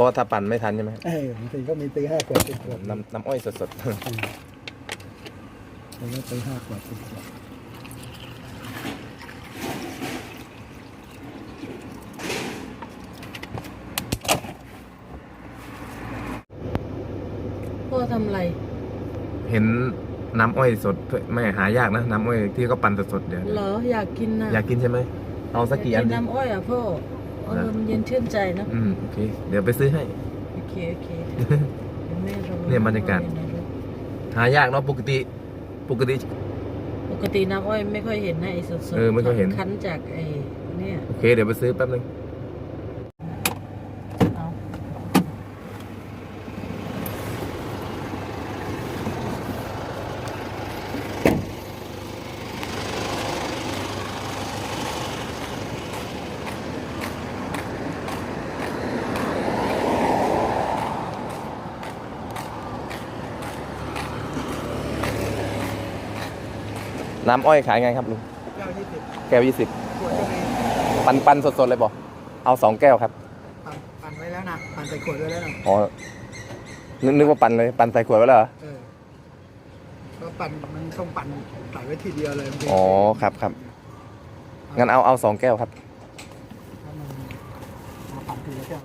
ราะว่าถ้าปั่นไม่ทันใช่ไหมเออบางทีก็มีตีห้าขวดสิบขวดน้ำน้ำอ้อยสดอืมมันก็ตีห้าขวดสิบขวดพ่อทำอะไร ๆ เห็นน้ำอ้อยสดไม่หายากนะน้ำอ้อยที่เขาปั่นสดๆเดี๋ยวเหรออยากกินนะอยากกินใช่ไหมเอาสักกี่อันยาดิน้ำอ้อยอะพ่อ เออนะมันเย็นชื่นใจเนอะอืมโอเค เดี๋ยวไปซื้อให้ โอเคโอเคเดี๋ยวแม่รอเนี่ยบรรยากาศ หายากเนาะปกติ ปกติ ปกติน้ำอ้อยไม่ค่อยเห็นนะไอ้สดๆเออไม่ค่อยเห็น คั้นจากไอ้เนี่ย โอเค เดี๋ยวไปซื้อแป๊บนึง น้ำอ้อยขายไงครับลุงเก้ายี่สิบแก้วยี่สิบขวดก็มีปันปันสดๆเลยบอกเอาสองแก้วครับ ปั่นปั่นไว้แล้วนะปั่นใส่ขวดไว้แล้วนะอ๋อนึกนึกว่าปันเลยปันใส่ขวดไว้แล้วเหรอเออก็ปั่นมันต้องปั่นใส่ไว้ทีเดียวเลยบางทีอ๋อครับครับงั้นเอาเอาสองแก้วครับ ถ้ามันมาปั่นทีละแก้ว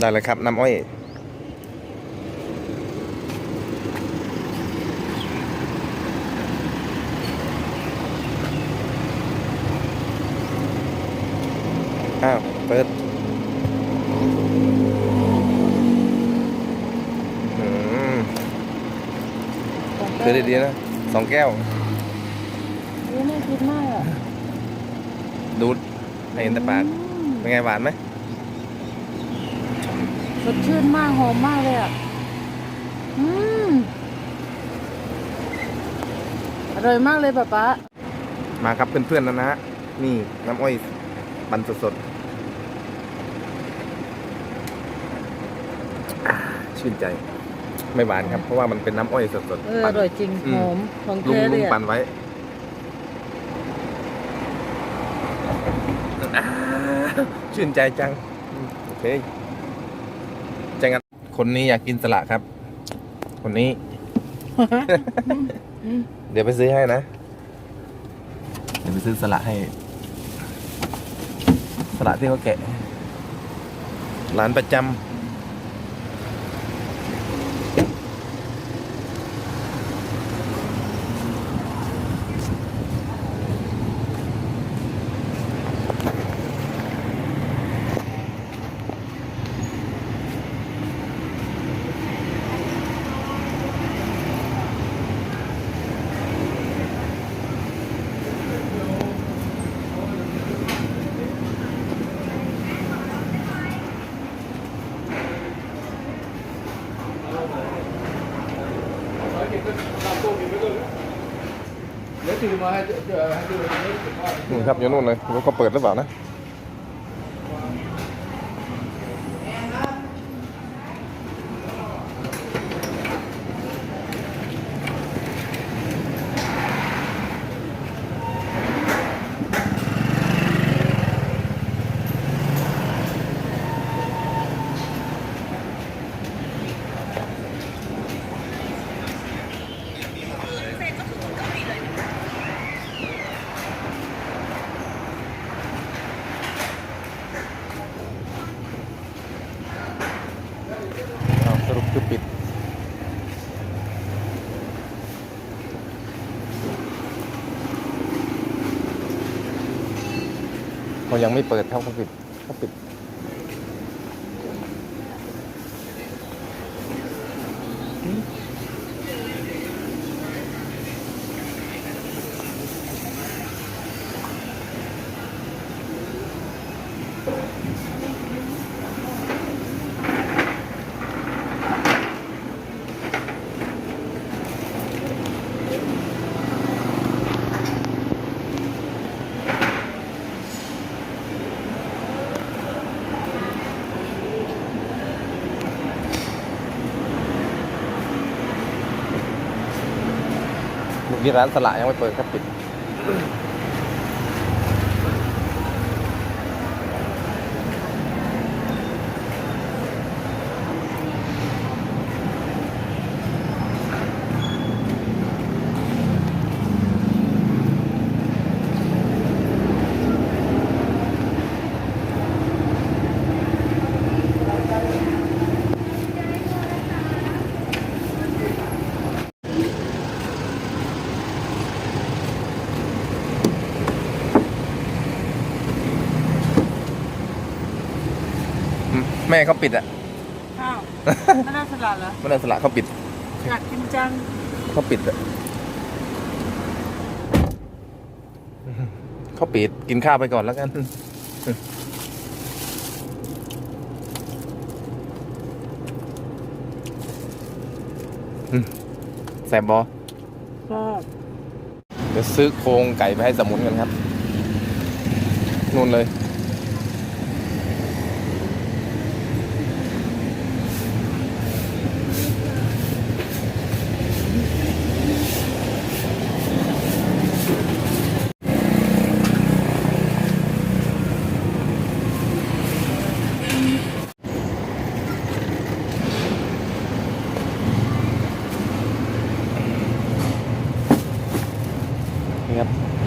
ได้เลยครับน้ำอ้อย เปิดอืมคือดีๆนะสองแก้วโอ้น่ากินมากอะดูดให้เห็นแต่ปากอืมเป็นไงหวานไหมสดชื่นมากหอมมากเลยอะอืมอร่อยมากเลยป๊าป๊ามาครับเพื่อนๆนะนะนี่น้ำอ้อยปันสดๆอ่า ชื่นใจ ไม่หวานครับ เพราะว่ามันเป็นน้ำอ้อยสดเออๆอปั่นร่อยจริงอืมหอมของลุงแท้เลลุงยปั่อะนไว้อ่าชื่นใจจังอืมโอเคจังงั้นคนนี้อยากกินสละครับ คนนี้ เดี๋ยวไปซื้อให้นะ เดี๋ยวไปซื้อสละให้ สละที่เขาแกะ ร้านประจำ เดี๋ยวถือมาให้ให้ดูนี่ครับอยู่นู่นเลยรู้เขาเปิดหรือเปล่านะ ยังไม่เปิดเขาเขาปิดเขาปิด ที่ร้านสละยังไม่เปิดครับปิด ม่เขาปิดอะอ้าวไม่น่าสลัดเหรอไม่ได้สละเขาปิดอยากกินจังเขาปิดอะเขาปิดกินข้าวไปก่อนแล้วกันอืมแซบบอก็เดี๋ยวซื้อโครงไก่ไปให้สมุนกันครับนู่นเลย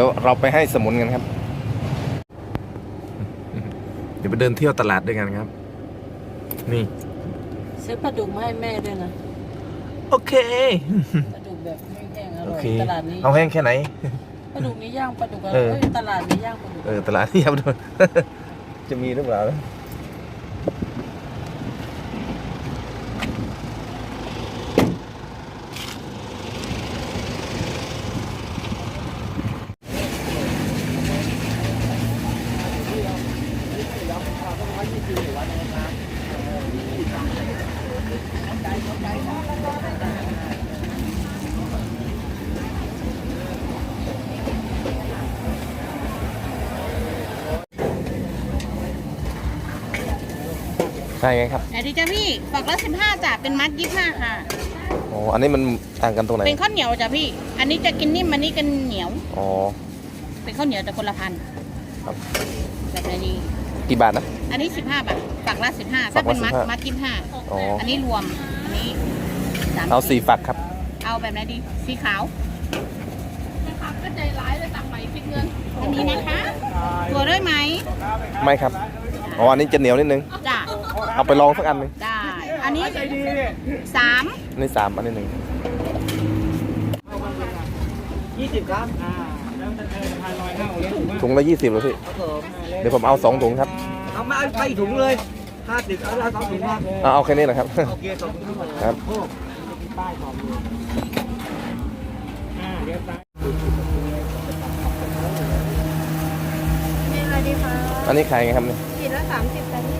ดี๋ยวเราไปให้สมุนกันครับ เดี๋ยวไปเดินเที่ยวตลาดด้วยกันครับ นี่ ซื้อปลาดุกมาให้แม่ด้วยนะโอเค ปลาดุกแบบแห้งๆอโอร่อยเค ตลาดนี้เอาแห้งแค่ไหน ปลาดุกนี้ย่างปลาดุกอะไรเออ เอ้ยตลาดนี้ย่างปลาดุกเออตลาดนี่ครับดูจะมีหรือเปล่าใช่ ไงครับไหนดีจ้ะพี่ฝักละสิบห้าจ้ะเป็นมัดยี่ห้าค่ะ อ๋ออันนี้มันต่างกันตรงไหนเป็นข้าวเหนียวจ้ะพี่ อันนี้จะกินนิ่มอันนี้กันเหนียว อ๋อเป็นข้าวเหนียวแต่คนละพันครับแบบไหนดีกี่บาทนะ อันนี้สิบห้าบาทฝักละสิบห้าฝัถ้ากละเป็นมัด15มัดยี่ห้าอ๋ออันนี้รวมอันนี้สามเอาสี่ฝักครับ เอาแบบไหนดีสีขาวก็ใจร้ายเลยตังใหม่คิดเงินอันนี้นะคะตัวด้วยไหมไม่ครับอ๋ออันนี้จะเหนียวนิดนึงจ้ะ เอาไปลองสักอันหนึงได้ อันนี้สามอันนี้สามอันนี้หนึ่งยี่สิบครับอ่าแล้วจะเออพายลอยห้าเลี้ยงถูกไหมถุงละยี่สิบเลยพี่ครับผมเดี๋ยวผมเอาสองถุงครับ เอามาเอาไปอีกถุงเลยห้าสิบเอาเอาสองถุงครับเอาเอาแค่นี้แหละครับ โอเคขอบคุณครับผมครับโอ้มีป้ายบอกอยู่อ่าเดี๋ยวซ้ายนี่อะไรดีคะอันนี้ขายไงครับเนี่ยขีดละสามสิบแต่นี่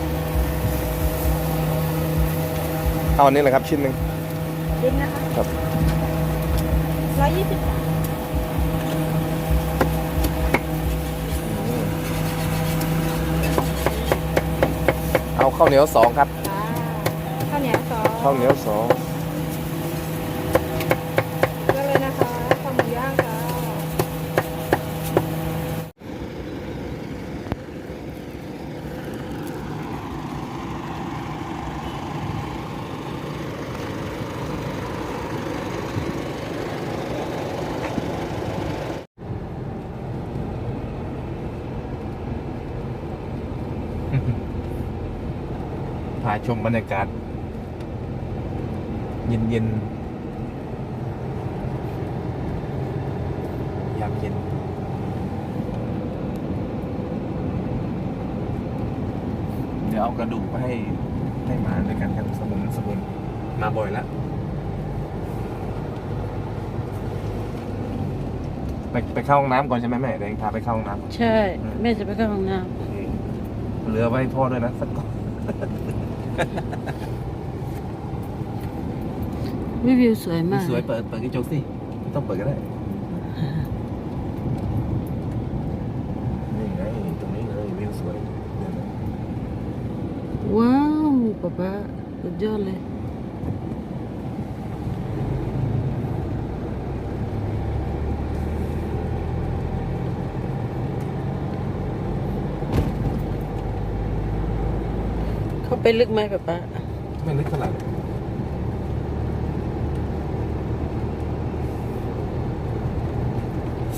เอาอันนี้แหละครับชิ้นหนึ่งดินนะคะครับร้อยยี่สิบเอาข้าวเหนียวสองครับข้าวเหนียวสองข้าวเหนียวสอง ก็เลยนะคะข้าวหมูย่างค่ะ พาชมบรรยากาศ เย็นเย็นยามเย็น เดี๋ยวเอากระดูกไปให้ให้หมาด้วยกันครับสมุนสมุนมาบ่อยแล้วไปไปเข้าห้องน้ำก่อนใช่ไหมแม่เดี๋ยวเองพาไปเข้าห้องน้ำ ใช่ แม่จะไปเข้าห้องน้ำ เหลือไว้ให้พ่อด้วยนะสักก้อนำวิวสวยมากสวยเปิดเปิดกระจกสิไม่ต้องเปิดก็ได้ นี่ไงตรงนี้เลยวิวสวยเดี๋ยวนะว้าวป๊าป๊าสุดยอดเลย ไปลึกไหมป๊าป๊าไม่ลึกเท่าไหร่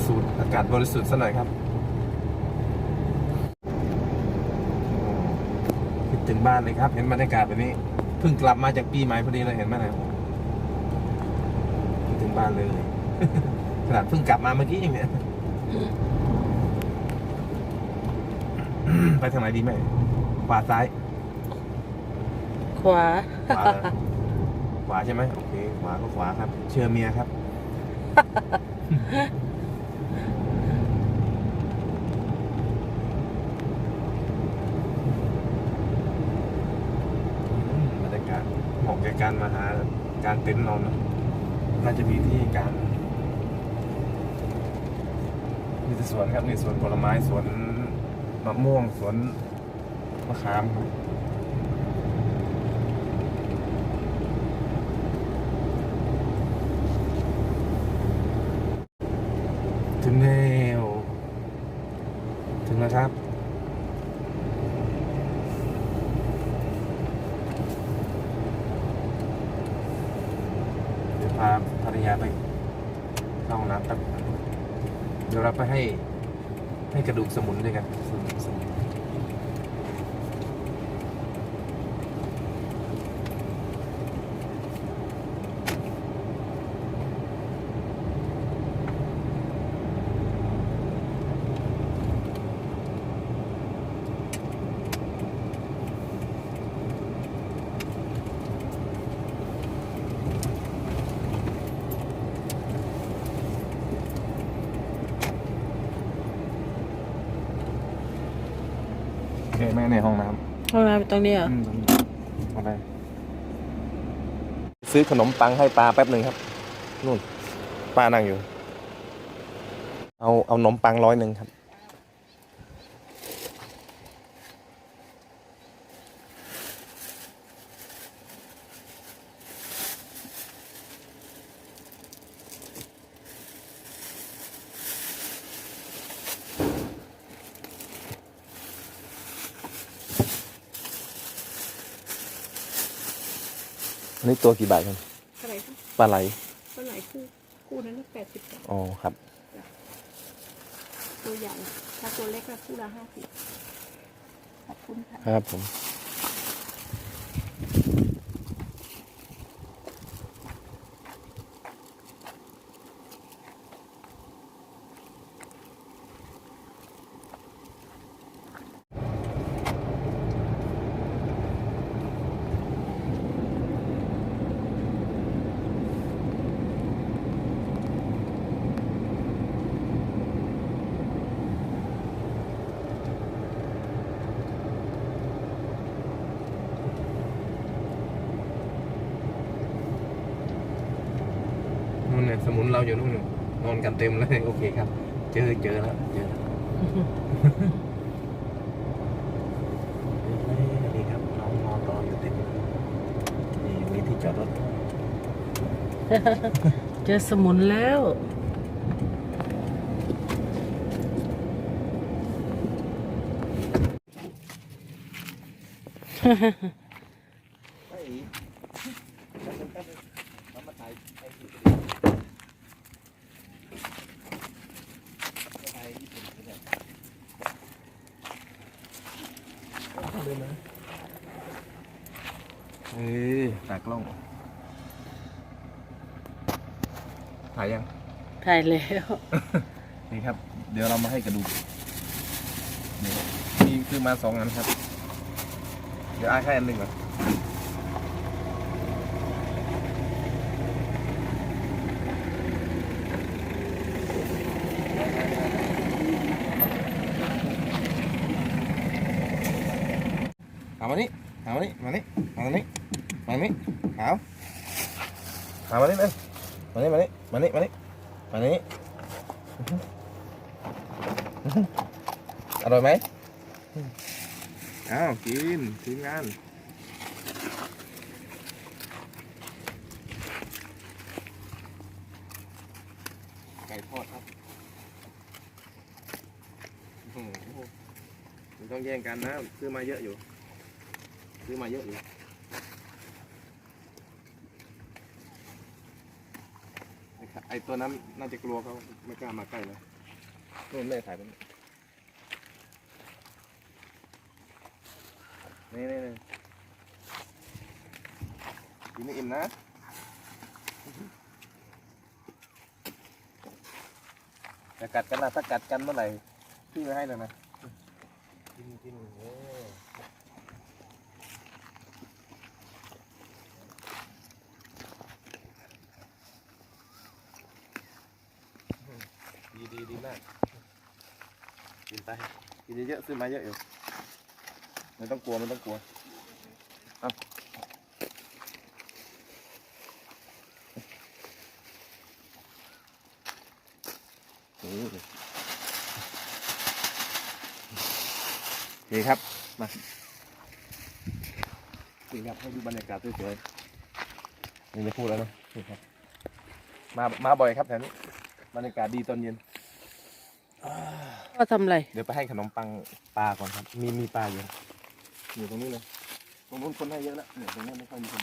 สูดอากาศบริสุทธิ์ซะหน่อยครับโอ้คิดถึงบ้านเลยครับ เห็นบรรยากาศแบบนี้ เพิ่งกลับมาจากปีใหม่พอดีเลยเห็นไหมนะคิดถึงบ้านเลยขนาดเพิ่งกลับมาเมื่อกี้เองเนี่ยไปทางไหนดีแม่ขวาซ้าย ขวา ขวาเหรอขวาใช่ไหมโอเคขวาก็ขวาครับ เชื่อเมียครับ บรรยากาศเหมาะแก่การมาหาการเต็นท์นอนนะน่าจะมีที่กางมีแต่สวนครับมีสวนผลไม้สวนมะม่วงสวนมะขามครับถึงแล้ว ถึงแล้วครับ เดี๋ยวพาภรรยาไปเข้าห้องน้ำแป๊บเดี๋ยวเราไปให้ให้กระดูกสมุนด้วยกันสมุน สมุนโอเคแม่ในห้องน้ำห้องน้ำตรงนี้เหรออืมเอาไปซื้อขนมปังให้ปลาแป๊บหนึ่งครับนู่นป้านั่งอยู่ เอาเอาขนมปังร้อยหนึ่งครับ นนี้ตัวกี่บาทครับเท่าไหร่คะปลาไหลเท่าไหร่คู่คู่นั้นแปดสิบบาทอ๋อครับ ตัวใหญ่ถ้าตัวเล็กก็คู่ละห้าสิบขอบคุณค่ะ ครับผม นู่นเนี่ยสมุนเราอยู่นู่นน่ะนอนกัน เต็มเลยโอเคครับ เจอเจอแล้วเจอแล้วนี่ครับน้องนอนรออยู่เต็มนี่มีที่จอดรถเจอสมุนแล้วเฮ้ยตากล้อง ถ่ายยัง ถ่ายแล้ว นี่ครับ เดี๋ยวเรามาให้กระดูกนี่มีคือมาสองอันครับ เดี๋ยวอายแค่อันหนึ่งก่อนเอามานี่เอามานี่มานี่มานี่มานี่เอาเอามานี่เลยมานี่มานี่มานี่มานี่ มานี่อร่อยไหมอ้าวกินทีมงานไก่ทอดครับโอ้โหมันต้องแย่งกันนะ ซื้อมาเยอะอยู่ ซื้อมาเยอะอยู่ ไอ้ขไอตัวนั้นน่าจะกลัวเขาไม่กล้ามาใกล้เลยนู่นแม่ถ่ายตรงนี้นี่นี่นี่กินไม่อิ่มนะ จะกัดกันนะถ้ากัดกันเมื่อไหร่พี่ไม่ให้เลยนะกินกินเออ ดีดีมาก กินไป กิน เยอะๆซื้อมาเยอะอยู่ไม่ต้องกลัวไม่ต้องกลัวเอานี่โอเคครับ มานี่ครับให้ดูบรรยากาศสวยๆนี่จะพูดแล้วเนอะนี่ครับมา มาบ่อยครับแถวนี้ บรรยากาศดีตอนเย็น ว่าทำอะไร เดี๋ยวไปให้ขนมปังปลาก่อนครับ มีมีปลาอยู่อยู่ตรงนี้เลยตรงนู้นคนให้เยอะแล้วเนี่ยตรงนี้ไม่ค่อยมีคน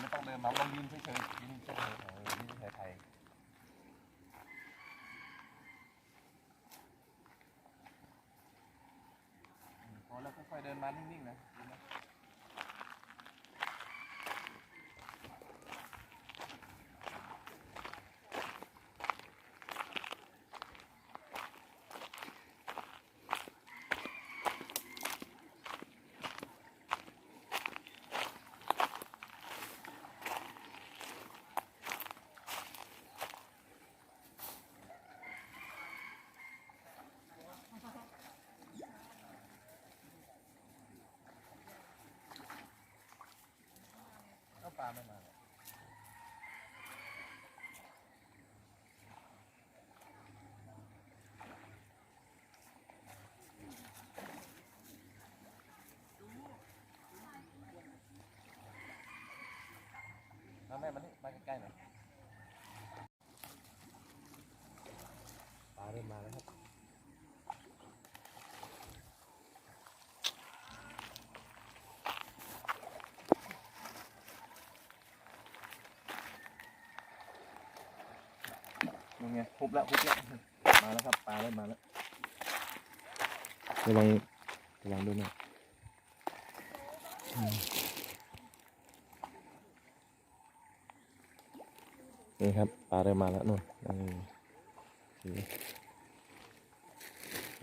ไม่ต้องเดินมาลองยืนเฉยๆยืนเฉยๆเออยืนเฉยๆไทย พอแล้ว ค่อยๆเดินมานิ่ง เอาแม่มานี่มาใกล้ๆหน่อยปลาเริ่มมาแล้วครับยังไงฮุบแล้วฮุบแล้วมาแล้วครับปลาเริ่มมาแล้วระวังระวังด้วยนะอืม นี่ครับปลาเริ่มมาแล้วนู่นมา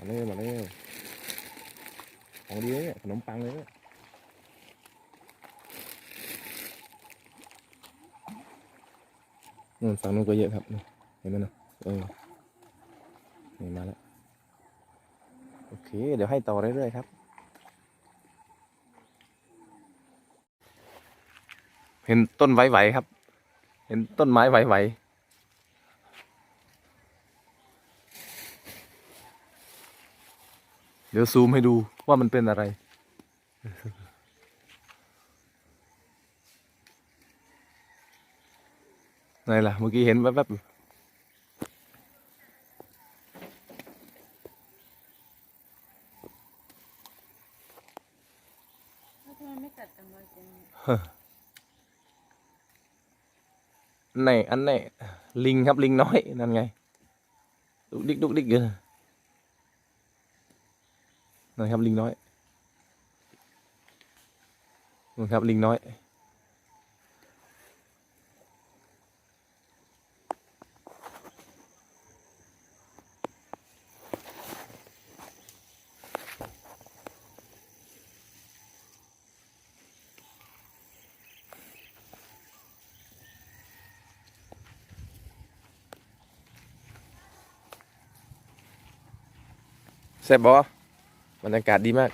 เร็วมาเร็วของดีเลยเนี่ยขนมปังเลยเนี่ยนู่นฝั่งนู้นก็เยอะครับเห็นไหมนะเออนี่มาแล้วโอเค เดี๋ยวให้ต่อเรื่อยๆครับ เห็นต้นไหวๆครับ เห็นต้นไม้ไหวๆเดี๋ยวซูมให้ดูว่ามันเป็นอะไร ไหนล่ะ เมื่อกี้เห็นแวบๆอยู่ทำไมไม่ตัดกันไว้ตรงนี้ อันไหนอันไหนลิงครับลิงน้อยนั่นไงดุกดิกดุกดิกอยู่นะนั่นครับลิงน้อยนั่นครับลิงน้อย แซ่บบอบรรยากาศดีมาก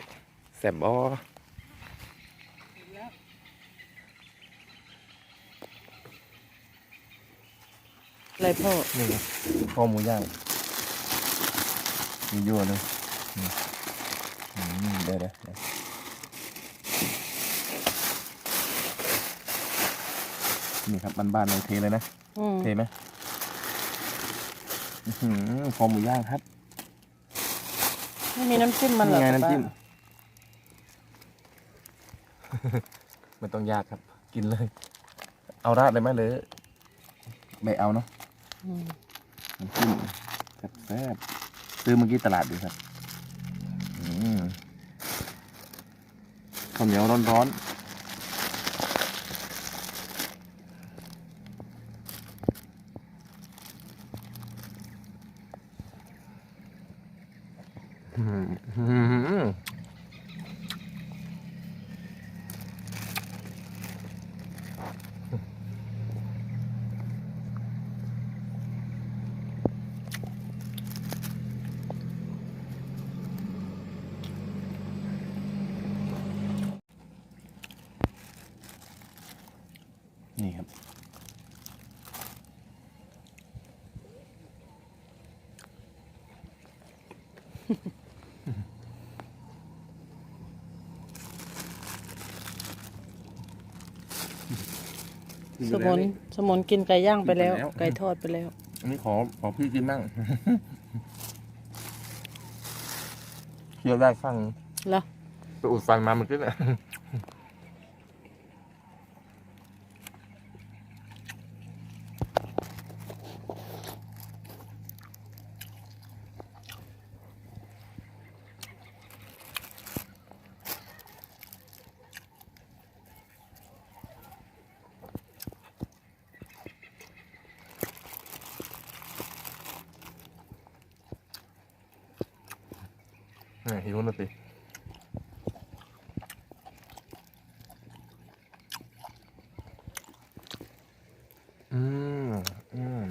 แซ่บบออะไรพ่อ นี่ครับข้อหมูย่างมียั่วเลยอืมอืมเดี๋ยวเดี๋ยวเดี๋ยวนี่ครับบ้านๆเลยเทเลยนะ อืมเทไหมอื้อหือคอหมูย่างครับ ไม่มีน้ำจิ้มมันเหรอนี่ไงป๊าน้ำจิ้มไม่ต้องยากครับ กินเลย เอาราดเลยไหมหรือไม่เอาเนาะอืมน้ำจิ้มแซ่บๆซื้อเมื่อกี้ตลาดดูครับอืมข้าวเหนียวร้อนๆ นี่ครับ สมุนสมุนกินไก่ย่างไปแล้ว กินไปแล้ว ไก่ทอดไปแล้ว อันนี้ขอขอพี่กินบ้างเคี้ยวได้ฟังแล้วไปอุดฟันมาเมื่อกี้เนี่ยเนี่ยหิวนะ สิอืมอืม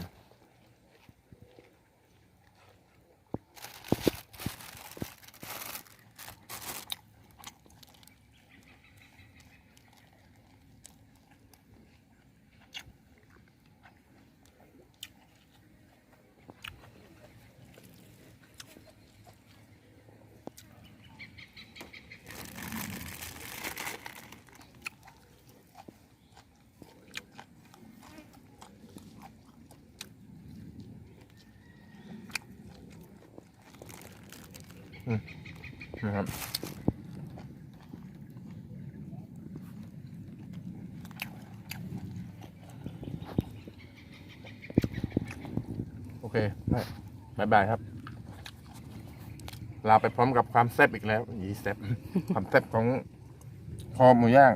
นะครับโอเคได้บายบายครับ ลาไปพร้อมกับความแซ่บอีกแล้วยีแซ่บ ความแซ่บของคอหมูย่าง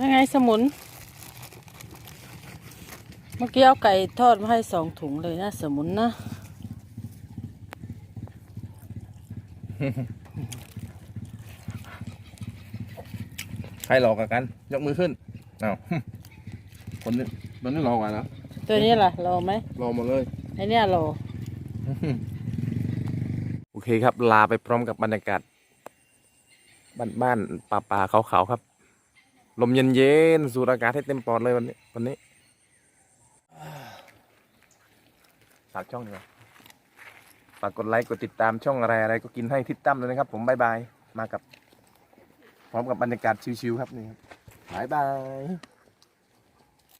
ยังไง สมุน เมื่อกี้เอาไก่ทอดมาให้สองถุงเลยนะสมุนนะ ใครรอกับกัน ยกมือขึ้นอ้าว คนนี้คนนี้รอกว่าแล้วตัวนี้ล่ะรอไหมรอหมดเลย ไอเนี้ยรอ โอเคครับ ลาไปพร้อมกับบรรยากาศบ้านบ้านป่าป่าเขาเขาๆครับ ลมเย็นเย็นๆสูดอากาศให้เต็มปอดเลยวันนี้วันนี้ฝากช่องดีกว่าฝากกดไลค์กดติดตามช่องอะไรอะไรก็กินให้ทิศตั้มเลยนะครับ ผมบายบายมากับ พร้อมกับบรรยากาศชิวๆครับนี่ครับบายบาย